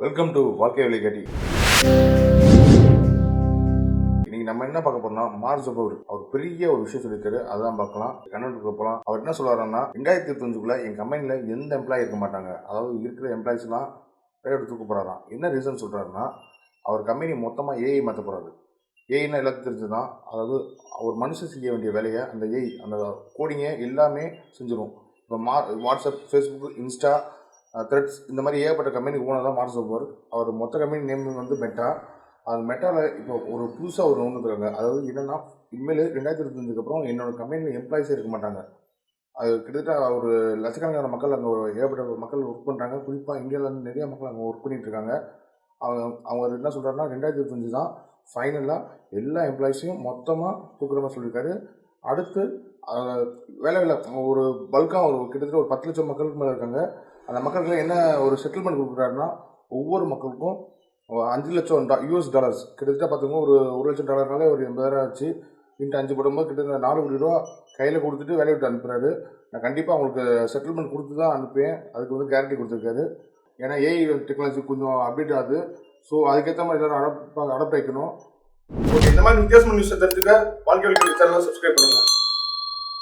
Welcome to வாழ்க்கை வழிகாட்டி இன்னைக்கு நம்ம என்ன பார்க்க போறோம்னா மார்ஸ் அபவர் அவர் பெரிய ஒரு விஷயம் சொல்லியிருக்காரு. அதான் பார்க்கலாம். கண்ணனுக்கு போகலாம் அவர் என்ன சொல்றாருன்னா ரெண்டாயிரத்தி இருபத்தஞ்சுக்குள்ள என் கம்பெனியில் எந்த எம்ப்ளாயி இருக்க மாட்டாங்க. அதாவது இருக்கிற எம்ப்ளாயிஸ்லாம் பேர் தூக்க போகிறாராம் என்ன ரீசன் சொல்கிறாருன்னா அவர் கம்பெனி மொத்தமாக ஏஐ மாற்ற போகிறாரு ஏஐனா எல்லாத்தையும் தெரிஞ்சுதான் அதாவது ஒரு மனுஷன் செய்ய வேண்டிய வேலையை அந்த ஏஐ அந்த கோடிங்கை எல்லாமே செஞ்சிடும் இப்போ மா வாட்ஸ்அப் ஃபேஸ்புக் இன்ஸ்டா த்ரெட்ஸ் இந்த மாதிரி ஏகப்பட்ட கம்பெனி ஓனர் தான் மார்க் சோபர் அவர் மொத்த கம்பெனி நேம் வந்து மெட்டா அது மெட்டாவில் இப்போ ஒரு புதுசாக ஒரு ஒன்று இருக்காங்க. அதாவது என்னென்னா இனிமேல் ரெண்டாயிரத்தி இருபத்தஞ்சுக்கு அப்புறம் என்னோட கம்பெனியில் எம்ப்ளாயிஸே இருக்க மாட்டாங்க. அது கிட்டத்தட்ட ஒரு லட்சக்கணக்கான மக்கள் அங்கே ஒரு ஏகப்பட்ட மக்கள் ஒர்க் பண்ணுறாங்க குறிப்பாக இந்தியாவிலேருந்து நிறைய மக்கள் அங்கே ஒர்க் பண்ணிகிட்டு இருக்காங்க. அவங்க அவங்க என்ன சொல்கிறாருன்னா ரெண்டாயிரத்தி இருபத்தஞ்சு தான் ஃபைனலாக எல்லா எம்ப்ளாயிஸையும் மொத்தமாக தூக்குற மாதிரி சொல்லியிருக்காரு. அடுத்து வேலை வேலை ஒரு பல்காக ஒரு கிட்டத்தட்ட ஒரு பத்து லட்சம் மக்களுக்கு மேலே இருக்காங்க. அந்த மக்களுக்கு என்ன ஒரு செட்டில்மெண்ட் கொடுக்குறாருன்னா ஒவ்வொரு மக்களுக்கும் அஞ்சு லட்சம் டா யூஎஸ் டாலர்ஸ் கிட்டத்தட்ட பார்த்தீங்கன்னா ஒரு ஒரு லட்சம் டாலர்னாலே ஒரு எண்பதாயிரம் ஆச்சு. இன்ட்டு அஞ்சு போடும்போது கிட்டத்தட்ட நாலு கோடி ரூபா கையில் கொடுத்துட்டு வேலையை விட்டு அனுப்புறாரு. நான் கண்டிப்பாக அவங்களுக்கு செட்டில்மெண்ட் கொடுத்து தான் அனுப்புவேன். அதுக்கு வந்து கேரண்டி கொடுத்துருக்காரு. ஏன்னா ஏஐ டெக்னாலஜி கொஞ்சம் அப்டேட் ஆகுது. ஸோ அதுக்கேற்ற மாதிரி எல்லோரும் அடப் அடப்ட் வைக்கணும். ஓகே இந்த மாதிரி வித்தியாசமான நியூஸை தெரிஞ்சுக்க வாழ்க்கை சேனலை சப்ஸ்கிரைப் பண்ணுங்கள்